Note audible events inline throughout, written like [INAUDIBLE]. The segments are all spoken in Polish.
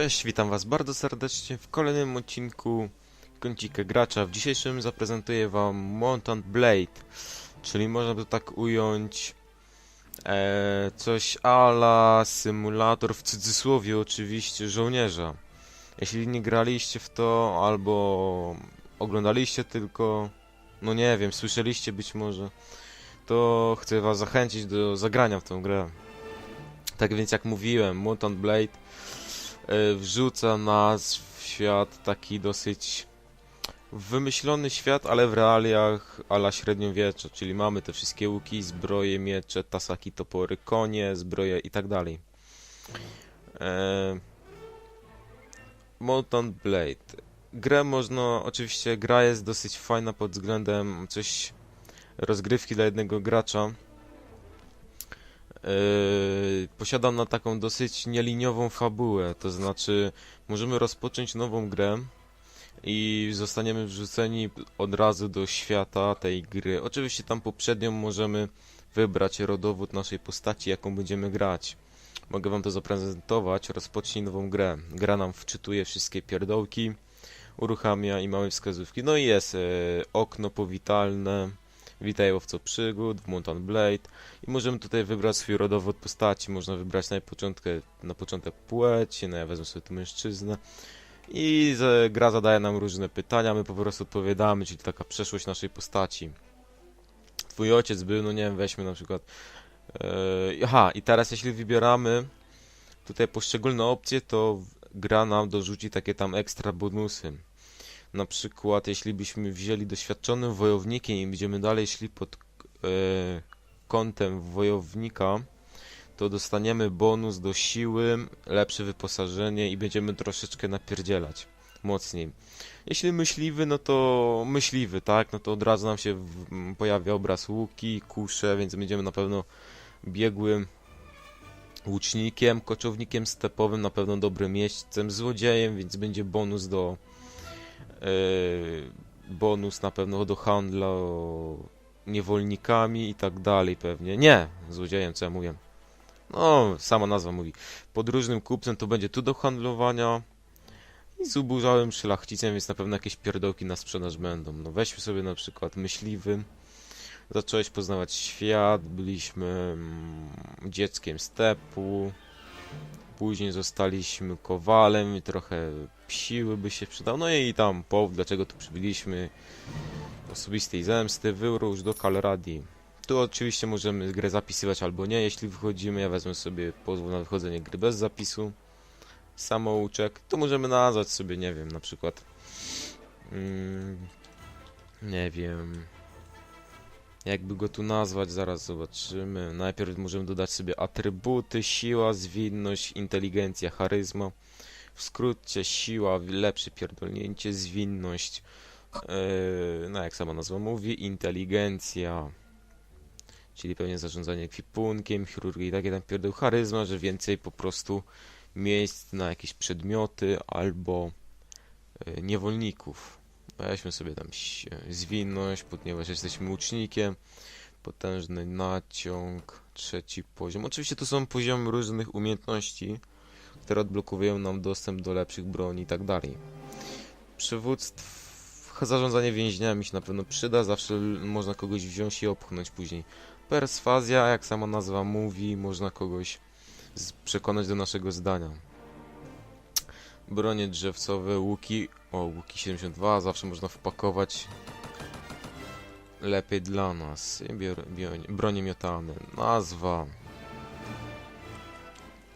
Cześć, witam was bardzo serdecznie w kolejnym odcinku Kącika Gracza. W dzisiejszym zaprezentuję wam Mountain Blade, czyli można by to tak ująć e, coś ala symulator, w cudzysłowie oczywiście, żołnierza. Jeśli nie graliście w to, albo oglądaliście tylko, no nie wiem, słyszeliście być może, to chcę was zachęcić do zagrania w tą grę. Tak więc jak mówiłem, Mutant Blade wrzuca nas w świat taki dosyć wymyślony świat, ale w realiach ala średniowiecza, czyli mamy te wszystkie łuki, zbroje, miecze, tasaki, topory, konie, zbroje i tak dalej. E, Blade. Grę można, oczywiście gra jest dosyć fajna pod względem coś rozgrywki dla jednego gracza. Yy, posiada na taką dosyć nieliniową fabułę, to znaczy możemy rozpocząć nową grę i zostaniemy wrzuceni od razu do świata tej gry. Oczywiście tam poprzednią możemy wybrać rodowód naszej postaci, jaką będziemy grać. Mogę wam to zaprezentować, rozpocznij nową grę. Gra nam wczytuje wszystkie pierdołki, uruchamia i mamy wskazówki. No i jest e, okno powitalne, Witaj łowco przygód w Mountain Blade możemy tutaj wybrać swój rodowód postaci. Można wybrać na początku, na początek płeć, no ja wezmę sobie tu mężczyznę. I gra zadaje nam różne pytania, my po prostu odpowiadamy, czyli taka przeszłość naszej postaci. Twój ojciec był, no nie wiem, weźmy na przykład. Yy, aha, i teraz jeśli wybieramy tutaj poszczególne opcje, to gra nam dorzuci takie tam ekstra bonusy. Na przykład, jeśli byśmy wzięli doświadczonym wojownikiem i będziemy dalej szli pod e, kątem wojownika, to dostaniemy bonus do siły, lepsze wyposażenie i będziemy troszeczkę napierdzielać mocniej. Jeśli myśliwy, no to myśliwy, tak? No to od razu nam się pojawia obraz łuki, kusze, więc będziemy na pewno biegłym łucznikiem, koczownikiem stepowym, na pewno dobrym jeźdźcem, złodziejem, więc będzie bonus do Yy, bonus na pewno do handla niewolnikami i tak dalej pewnie. Nie, złodziejem, co ja mówię. No, sama nazwa mówi. Podróżnym kupcem to będzie tu do handlowania i zuburzałym szlachcicem, więc na pewno jakieś pierdołki na sprzedaż będą. No weźmy sobie na przykład myśliwy. Zacząłeś poznawać świat, byliśmy mm, dzieckiem stepu. Później zostaliśmy kowalem i trochę siły by się przydał. No i tam powód, dlaczego tu przybyliśmy. Osobistej zemsty, wyrusz do Kalradii. Tu oczywiście możemy grę zapisywać albo nie. Jeśli wychodzimy, ja wezmę sobie pozwól na wychodzenie gry bez zapisu. Samouczek. To możemy nazwać sobie, nie wiem, na przykład. Mm, nie wiem. Jakby go tu nazwać, zaraz zobaczymy. Najpierw możemy dodać sobie atrybuty, siła, zwinność, inteligencja, charyzma. W skrócie siła, lepsze pierdolnięcie, zwinność, yy, no jak sama nazwa mówi, inteligencja, czyli pewnie zarządzanie ekwipunkiem, chirurgia i takie tam pierdol, charyzma, że więcej po prostu miejsc na jakieś przedmioty albo yy, niewolników. Weźmy sobie tam zwinność, ponieważ jesteśmy łucznikiem, potężny naciąg, trzeci poziom. Oczywiście to są poziomy różnych umiejętności, które odblokowują nam dostęp do lepszych broni i tak dalej. Przywództw, zarządzanie więźniami się na pewno przyda, zawsze można kogoś wziąć i opchnąć później. Perswazja, jak sama nazwa mówi, można kogoś przekonać do naszego zdania. Bronie drzewcowe, łuki, o łuki 72, zawsze można wpakować lepiej dla nas. Bior- Bronie miotane, nazwa.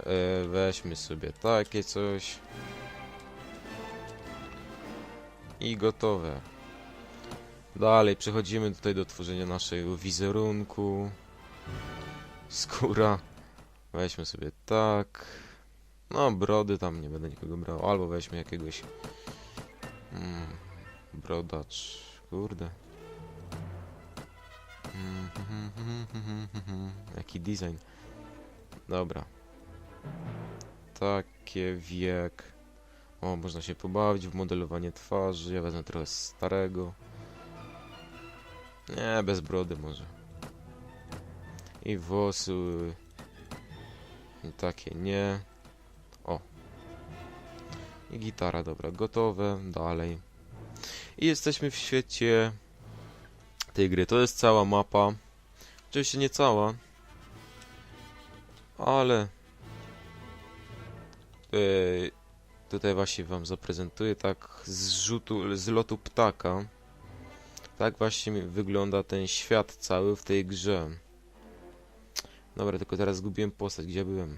E, weźmy sobie takie coś. I gotowe. Dalej przechodzimy tutaj do tworzenia naszego wizerunku. Skóra. Weźmy sobie tak. No, brody tam nie będę nikogo brał. Albo weźmy jakiegoś. Mm, brodacz. Kurde. Jaki design. Dobra. Takie wiek. O, można się pobawić w modelowanie twarzy. Ja wezmę trochę starego. Nie, bez brody może. I włosy. Takie nie. I gitara, dobra, gotowe, dalej. I jesteśmy w świecie tej gry. To jest cała mapa. Oczywiście nie cała, ale Yy, tutaj właśnie wam zaprezentuję tak z rzutu, z lotu ptaka. Tak właśnie wygląda ten świat cały w tej grze. Dobra, tylko teraz zgubiłem postać, gdzie byłem?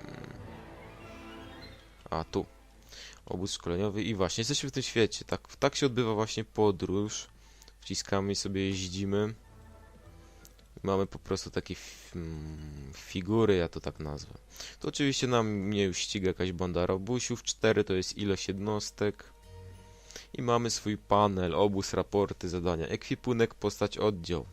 Mm. A, tu. Obóz szkoleniowy i właśnie, jesteśmy w tym świecie. Tak, tak się odbywa właśnie podróż. Wciskamy sobie jeździmy. Mamy po prostu takie mm, figury, ja to tak nazwę. To oczywiście nam mnie już ściga jakaś banda robusiów. 4 to jest ilość jednostek. I mamy swój panel, obóz, raporty, zadania, ekwipunek, postać, oddział.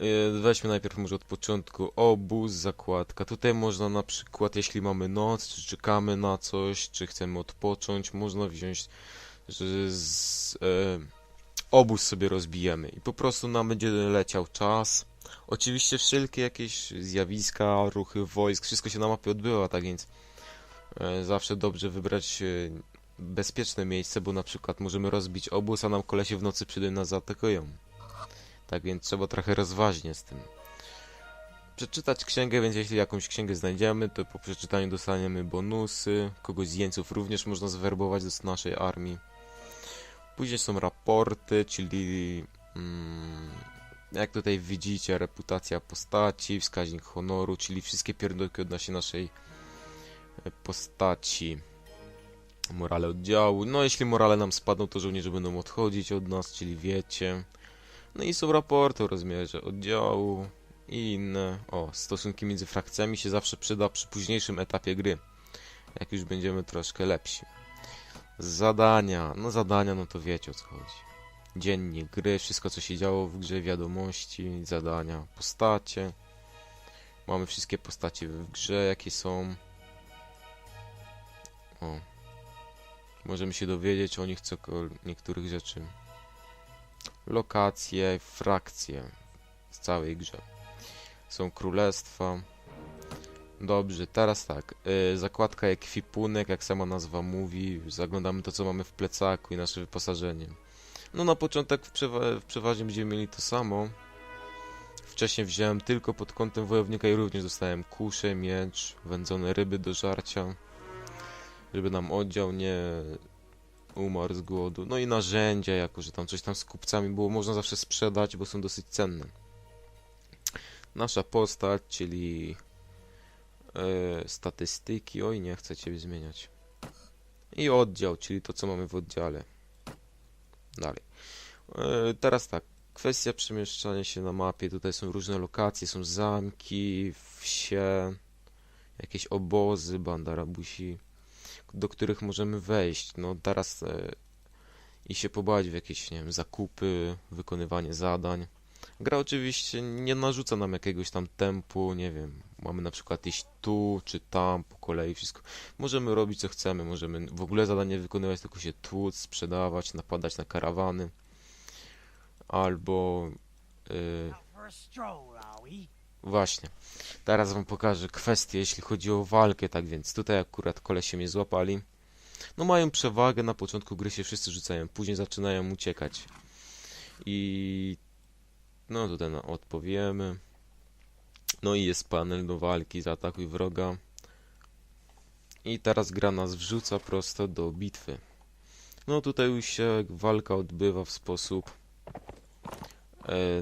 Yy, Weźmy najpierw może od początku. Obóz, zakładka. Tutaj można na przykład, jeśli mamy noc, czy czekamy na coś, czy chcemy odpocząć, można wziąć, że z, e, obóz sobie rozbijemy i po prostu nam będzie leciał czas. Oczywiście wszelkie jakieś zjawiska, ruchy wojsk, wszystko się na mapie odbywa, tak więc e, zawsze dobrze wybrać e, bezpieczne miejsce, bo na przykład możemy rozbić obóz, a nam kolesie w nocy przyjdą nas zaatakują. Tak więc trzeba trochę rozważnie z tym. Przeczytać księgę, więc jeśli jakąś księgę znajdziemy, to po przeczytaniu dostaniemy bonusy. Kogoś z jeńców również można zwerbować do naszej armii. Później są raporty, czyli mm, jak tutaj widzicie, reputacja postaci, wskaźnik honoru, czyli wszystkie pierdolki odnośnie naszej e, postaci. Morale oddziału. No, jeśli morale nam spadną, to żołnierze będą odchodzić od nas, czyli wiecie. No i są raporty rozmiarze oddziału i inne. O, stosunki między frakcjami się zawsze przyda przy późniejszym etapie gry. Jak już będziemy troszkę lepsi. Zadania. No zadania, no to wiecie o co chodzi. Dziennik gry, wszystko co się działo w grze, wiadomości, zadania, postacie. Mamy wszystkie postacie w grze, jakie są. O. Możemy się dowiedzieć o nich cokol- niektórych rzeczy. Lokacje, frakcje w całej grze. Są królestwa. Dobrze, teraz tak. y, zakładka ekwipunek, jak sama nazwa mówi. Zaglądamy to, co mamy w plecaku i nasze wyposażenie. No na początek w, przewa- w przeważnie będziemy mieli to samo. Wcześniej wziąłem tylko pod kątem wojownika i również dostałem kuszę, miecz, wędzone ryby do żarcia. Żeby nam oddział nie umarł z głodu. No i narzędzia, jako że tam coś tam z kupcami było, można zawsze sprzedać, bo są dosyć cenne. Nasza postać, czyli e, statystyki. Oj, nie chcę ciebie zmieniać. I oddział, czyli to, co mamy w oddziale. Dalej. E, teraz tak. Kwestia przemieszczania się na mapie. Tutaj są różne lokacje, są zamki, wsie, jakieś obozy, banda rabusi, do których możemy wejść. No teraz e, i się pobawić w jakieś, nie wiem, zakupy, wykonywanie zadań. Gra oczywiście nie narzuca nam jakiegoś tam tempu, nie wiem, mamy na przykład iść tu czy tam po kolei, wszystko. Możemy robić co chcemy, możemy w ogóle zadanie wykonywać, tylko się tłuc, sprzedawać, napadać na karawany. Albo yy, Właśnie. Teraz wam pokażę kwestie, jeśli chodzi o walkę, tak więc tutaj akurat kolesie mnie złapali. No mają przewagę, na początku gry się wszyscy rzucają, później zaczynają uciekać. I... No tutaj na odpowiemy. No i jest panel do walki, zaatakuj wroga. I teraz gra nas wrzuca prosto do bitwy. No tutaj już się walka odbywa w sposób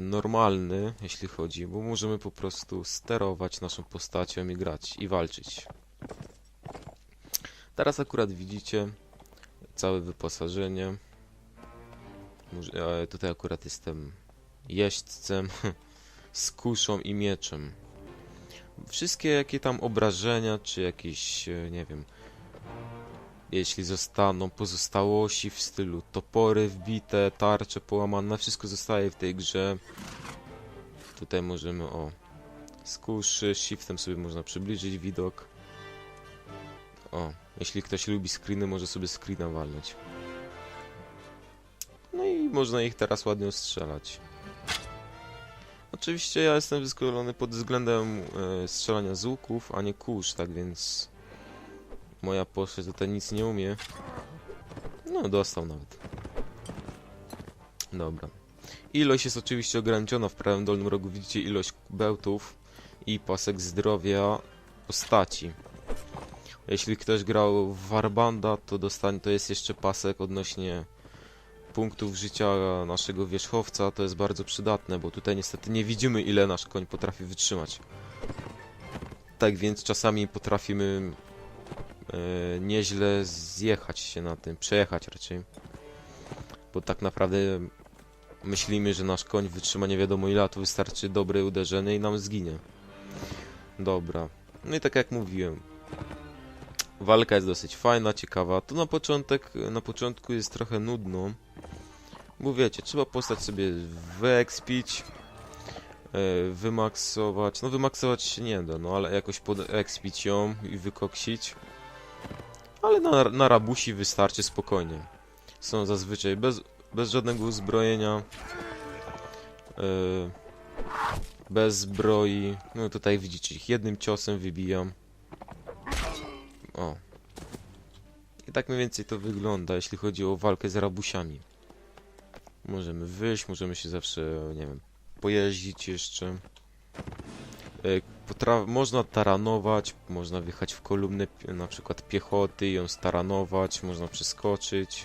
normalny, jeśli chodzi, bo możemy po prostu sterować naszą postacią i grać i walczyć. Teraz akurat widzicie całe wyposażenie. E, Tutaj akurat jestem jeźdźcem [LAUGHS] z kuszą i mieczem. Wszystkie jakie tam obrażenia, czy jakieś, e, nie wiem, jeśli zostaną pozostałości w stylu topory wbite, tarcze połamane, wszystko zostaje w tej grze. Tutaj możemy, o, z kuszy, shiftem sobie można przybliżyć widok. O, jeśli ktoś lubi screeny, może sobie screena walnąć. No i można ich teraz ładnie ostrzelać. Oczywiście ja jestem wyszkolony pod względem e, strzelania z łuków, a nie kurz, tak więc Moja postać tutaj nic nie umie. No, dostał nawet. Dobra. Ilość jest oczywiście ograniczona. W prawym dolnym rogu widzicie ilość bełtów i pasek zdrowia postaci. Jeśli ktoś grał w Warbanda, to dostanie, to jest jeszcze pasek odnośnie punktów życia naszego wierzchowca. To jest bardzo przydatne, bo tutaj niestety nie widzimy ile nasz koń potrafi wytrzymać. Tak więc czasami potrafimy e, nieźle zjechać się na tym, przejechać raczej. Bo tak naprawdę myślimy, że nasz koń wytrzyma nie wiadomo ile, a tu wystarczy dobre uderzenie i nam zginie. Dobra. No i tak jak mówiłem, walka jest dosyć fajna, ciekawa. To na początek, na początku jest trochę nudno. Bo wiecie, trzeba postać sobie wyekspić, e, wymaksować. No wymaksować się nie da, no ale jakoś podekspić ją i wykoksić. Ale na, na rabusi wystarczy spokojnie. Są zazwyczaj bez, bez żadnego uzbrojenia. e, bez zbroi. No tutaj widzicie ich jednym ciosem wybijam. O. I tak mniej więcej to wygląda, jeśli chodzi o walkę z rabusiami. Możemy wyjść, możemy się zawsze, nie wiem, pojeździć jeszcze. Potra można taranować, można wjechać w kolumnę na przykład piechoty i ją staranować, można przeskoczyć.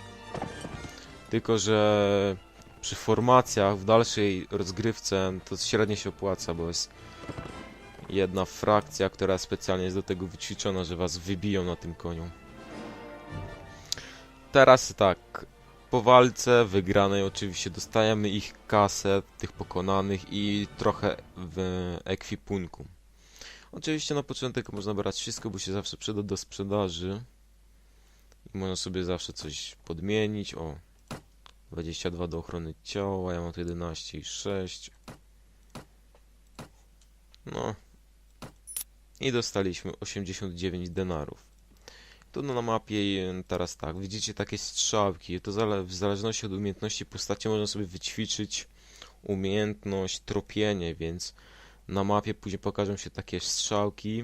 Tylko, że przy formacjach w dalszej rozgrywce to średnio się opłaca, bo jest jedna frakcja, która specjalnie jest do tego wyćwiczona, że was wybiją na tym koniu. Teraz tak, po walce wygranej oczywiście dostajemy ich kasę, tych pokonanych i trochę w ekwipunku. Oczywiście na początek można brać wszystko, bo się zawsze przyda do sprzedaży. I można sobie zawsze coś podmienić. O, 22 do ochrony ciała, ja mam tu 11 i 6. No. I dostaliśmy 89 denarów. Tu na mapie e, teraz tak, widzicie takie strzałki, to w zależności od umiejętności postaci można sobie wyćwiczyć umiejętność tropienie, więc na mapie później pokażą się takie strzałki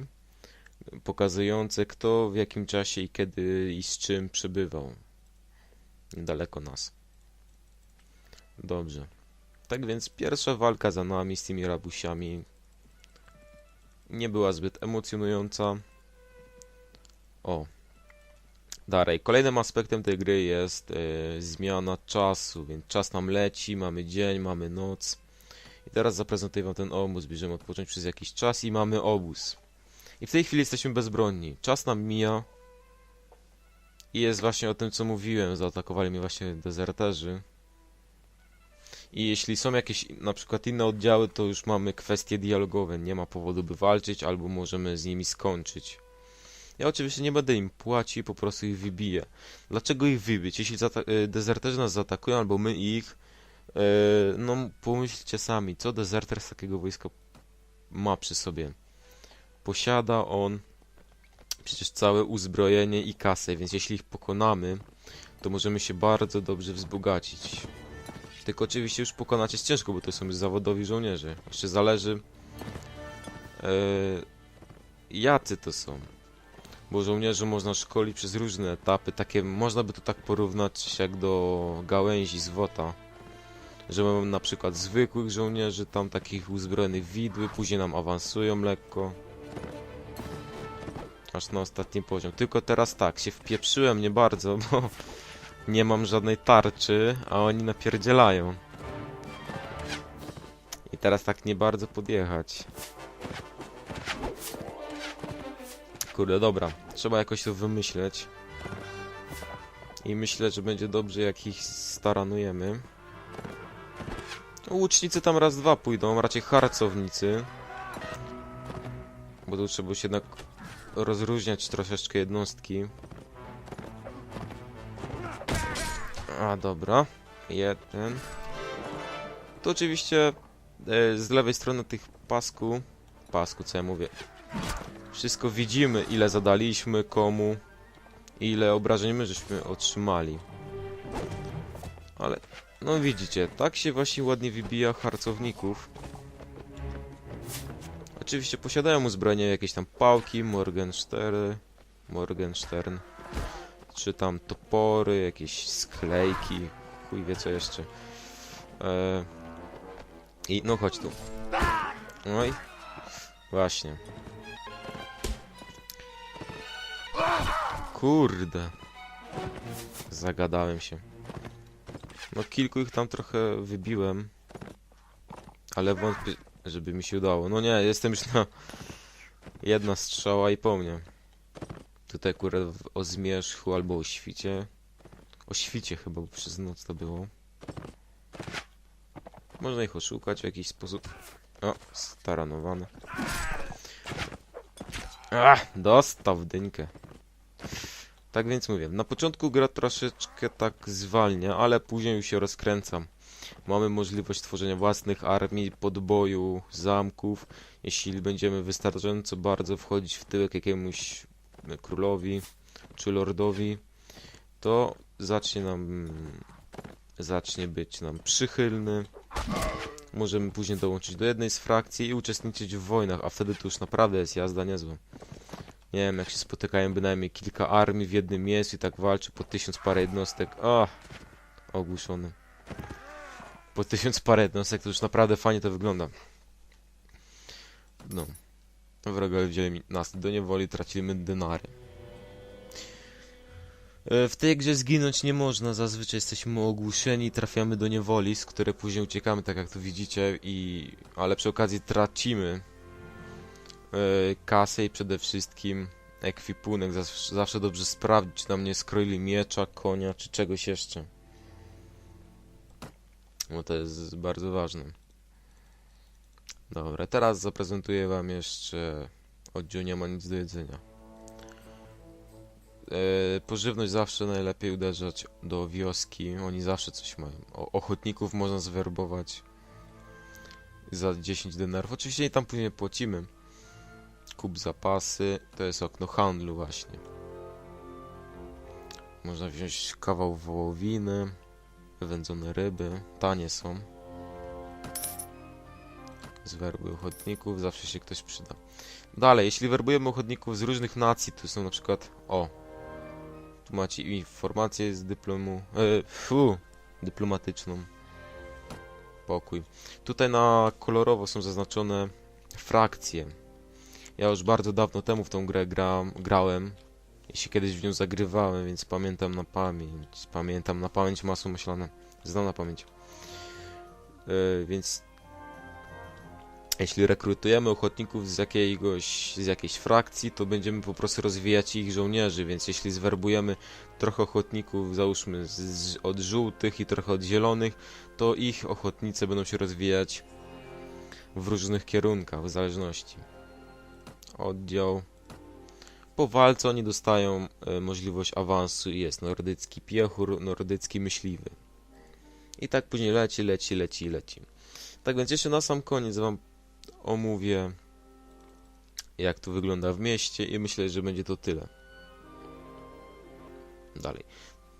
pokazujące kto w jakim czasie i kiedy i z czym przebywał niedaleko nas. Dobrze. Tak więc pierwsza walka za nami z tymi rabusiami nie była zbyt emocjonująca. O. Dalej, kolejnym aspektem tej gry jest e, zmiana czasu, więc czas nam leci, mamy dzień, mamy noc. I teraz zaprezentuję wam ten obóz, bierzemy odpocząć przez jakiś czas i mamy obóz. I w tej chwili jesteśmy bezbronni. Czas nam mija. I jest właśnie o tym, co mówiłem. Zaatakowali mnie właśnie dezerterzy. I jeśli są jakieś na przykład inne oddziały, to już mamy kwestie dialogowe. Nie ma powodu, by walczyć, albo możemy z nimi skończyć. Ja oczywiście nie będę im płacił, po prostu ich wybiję. Dlaczego ich wybić? Jeśli y, dezerterzy nas zaatakują, albo my ich, no pomyślcie sami, co dezerter z takiego wojska ma przy sobie. Posiada on przecież całe uzbrojenie i kasę, więc jeśli ich pokonamy, to możemy się bardzo dobrze wzbogacić. Tylko oczywiście już pokonać jest ciężko, bo to są już zawodowi żołnierze. Jeszcze zależy e, jacy to są. Bo żołnierzy można szkolić przez różne etapy, takie można by to tak porównać jak do gałęzi z WOTA. Że mamy na przykład zwykłych żołnierzy, tam takich uzbrojonych widły, później nam awansują lekko. Aż na ostatni poziom. Tylko teraz tak, się wpieprzyłem nie bardzo, bo [LAUGHS] nie mam żadnej tarczy, a oni napierdzielają. I teraz tak nie bardzo podjechać. Kurde, dobra. Trzeba jakoś to wymyśleć. I myślę, że będzie dobrze, jak ich staranujemy. Łucznicy tam raz, dwa pójdą, raczej harcownicy. Bo tu trzeba się jednak rozróżniać troszeczkę jednostki. A, dobra. Jeden. To oczywiście e, z lewej strony tych pasku... Pasku, co ja mówię? Wszystko widzimy, ile zadaliśmy, komu, ile obrażeń my żeśmy otrzymali. Ale, no widzicie, tak się właśnie ładnie wybija harcowników. Oczywiście posiadają uzbrojenie jakieś tam pałki, Morgenstery, Morgenstern. Czy tam topory, jakieś sklejki, chuj wie co jeszcze. E, I no chodź tu. No i właśnie. Kurde. Zagadałem się. No kilku ich tam trochę wybiłem. Ale wątpię, żeby mi się udało. No nie, jestem już na jedna strzała i po mnie. Tutaj akurat o zmierzchu albo o świcie. O świcie chyba, bo przez noc to było. Można ich oszukać w jakiś sposób. O, staranowany. Ach, dostał w dynkę. Tak więc mówię, na początku gra troszeczkę tak zwalnia, ale później już się rozkręcam. Mamy możliwość tworzenia własnych armii, podboju, zamków. Jeśli będziemy wystarczająco bardzo wchodzić w tyłek jakiemuś królowi czy lordowi, to zacznie nam zacznie być nam przychylny. Możemy później dołączyć do jednej z frakcji i uczestniczyć w wojnach, a wtedy to już naprawdę jest jazda niezła. Nie wiem, jak się spotykają bynajmniej kilka armii w jednym miejscu i tak walczy po tysiąc parę jednostek. A, ogłuszony. Po tysiąc parę jednostek to już naprawdę fajnie to wygląda. No. Wrogowie wzięli nas do niewoli, tracimy denary. E, W tej grze zginąć nie można, zazwyczaj jesteśmy ogłuszeni, trafiamy do niewoli, z której później uciekamy, tak jak tu widzicie, i... ale przy okazji tracimy kasę i przede wszystkim ekwipunek. Zawsze, zawsze dobrze sprawdzić, czy nam nie skroili miecza, konia, czy czegoś jeszcze. Bo to jest bardzo ważne. Dobra, teraz zaprezentuję wam jeszcze... Oddział nie ma nic do jedzenia. E, pożywność zawsze najlepiej uderzać do wioski. Oni zawsze coś mają. O, ochotników można zwerbować za 10 denarów. Oczywiście i tam później płacimy. Kup zapasy. To jest okno handlu właśnie. Można wziąć kawał wołowiny. Wędzone ryby. Tanie są. Zwerbuj ochotników. Zawsze się ktoś przyda. Dalej, jeśli werbujemy ochotników z różnych nacji, to są na przykład... O, tu macie informację z dyplomu. E, fu, dyplomatyczną. Pokój. Tutaj na kolorowo są zaznaczone frakcje. Ja już bardzo dawno temu w tą grę gram, grałem. Jeśli kiedyś w nią zagrywałem, więc pamiętam na pamięć. Pamiętam na pamięć masło myślane. Znam na pamięć. E, więc jeśli rekrutujemy ochotników z jakiegoś, z jakiejś frakcji, to będziemy po prostu rozwijać ich żołnierzy, więc jeśli zwerbujemy trochę ochotników, załóżmy z, z, od żółtych i trochę od zielonych, to ich ochotnice będą się rozwijać w różnych kierunkach, w zależności. Oddział. Po walce oni dostają e, możliwość awansu i jest nordycki piechur, nordycki myśliwy. I tak później leci, leci, leci, leci. Tak więc jeszcze na sam koniec wam omówię jak to wygląda w mieście i myślę, że będzie to tyle. Dalej.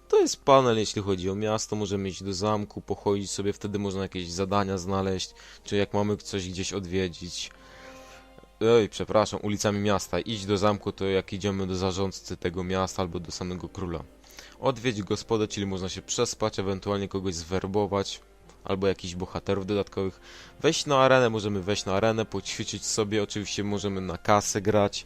To jest panel, jeśli chodzi o miasto, możemy iść do zamku, pochodzić sobie, wtedy można jakieś zadania znaleźć, czy jak mamy coś gdzieś odwiedzić. Ej, przepraszam, ulicami miasta. Iść do zamku to jak idziemy do zarządcy tego miasta albo do samego króla. Odwiedź gospodę, czyli można się przespać, ewentualnie kogoś zwerbować, albo jakichś bohaterów dodatkowych. Wejść na arenę, możemy wejść na arenę, poćwiczyć sobie, oczywiście możemy na kasę grać,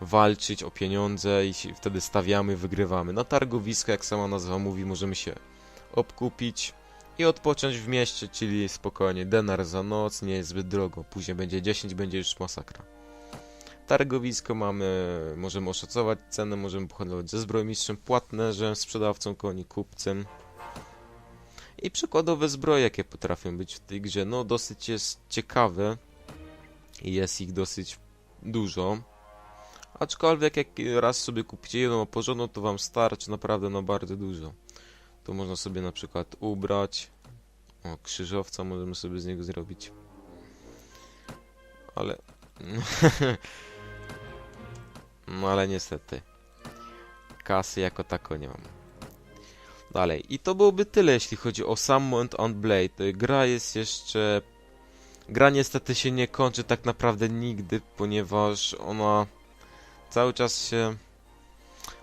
walczyć o pieniądze i wtedy stawiamy, wygrywamy. Na targowisko, jak sama nazwa mówi, możemy się obkupić i odpocząć w mieście, czyli spokojnie, denar za noc, nie jest zbyt drogo, później będzie 10, będzie już masakra. Targowisko mamy, możemy oszacować cenę, możemy pohandlować ze zbrojmistrzem, płatnerzem, sprzedawcą koni, kupcem. I przykładowe zbroje, jakie potrafią być w tej grze, no dosyć jest ciekawe. Jest ich dosyć dużo. Aczkolwiek jak raz sobie kupicie jedną porządną, to wam starczy naprawdę na bardzo dużo. To można sobie na przykład ubrać. O, krzyżowca możemy sobie z niego zrobić. Ale... no [LAUGHS] ale niestety. Kasy jako tako nie mam. Dalej. I to byłoby tyle, jeśli chodzi o Summoned on Blade. Gra jest jeszcze... Gra niestety się nie kończy tak naprawdę nigdy, ponieważ ona cały czas się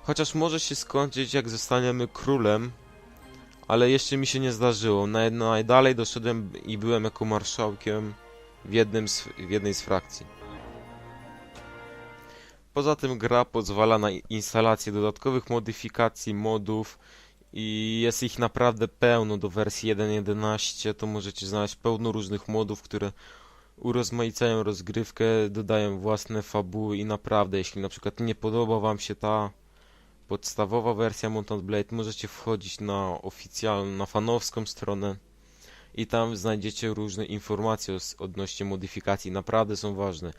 Chociaż może się skończyć jak zostaniemy królem, ale jeszcze mi się nie zdarzyło. Naj, najdalej doszedłem i byłem jako marszałkiem w, jednym z, w jednej z frakcji. Poza tym gra pozwala na instalację dodatkowych modyfikacji, modów i jest ich naprawdę pełno do wersji 1.11, to możecie znaleźć pełno różnych modów, które urozmaicają rozgrywkę, dodają własne fabuły i naprawdę, jeśli na przykład nie podoba wam się ta podstawowa wersja Mount Blade, możecie wchodzić na oficjalną, na fanowską stronę i tam znajdziecie różne informacje odnośnie modyfikacji. Naprawdę są ważne,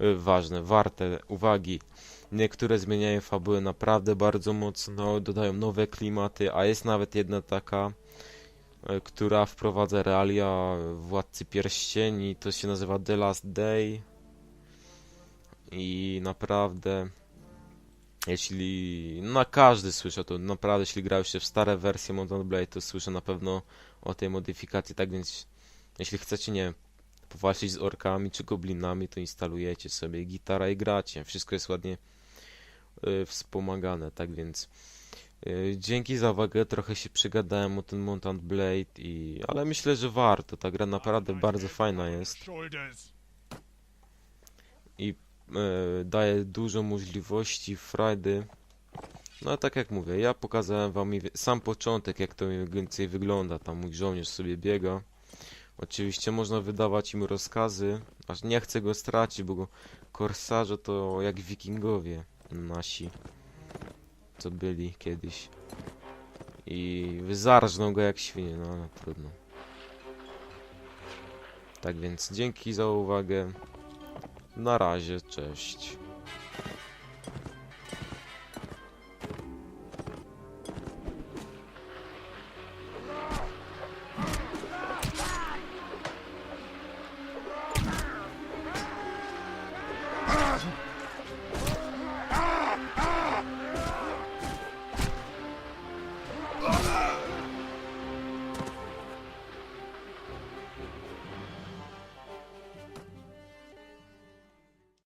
y, ważne, warte uwagi. Niektóre zmieniają fabułę naprawdę bardzo mocno, dodają nowe klimaty, a jest nawet jedna taka, y, która wprowadza realia Władcy Pierścieni, to się nazywa The Last Day i naprawdę jeśli na każdy słyszę to naprawdę jeśli grał się w stare wersje Mountain Blade to słyszę na pewno o tej modyfikacji tak więc jeśli chcecie nie wiem, powalczyć z orkami czy goblinami to instalujecie sobie gitara i gracie. Wszystko jest ładnie y, wspomagane tak więc y, dzięki za uwagę. Trochę się przygadałem o ten Mountain Blade i ale myślę że warto. Ta gra naprawdę bardzo fajna jest. E, daje dużo możliwości, frajdy. No a tak jak mówię, ja pokazałem wam sam początek, jak to mniej więcej wygląda. Tam mój żołnierz sobie biega. Oczywiście można wydawać im rozkazy, aż nie chcę go stracić, bo korsarze to jak wikingowie nasi, co byli kiedyś. I wyzarżną go jak świnie, no ale trudno. Tak więc dzięki za uwagę. Na razie, cześć.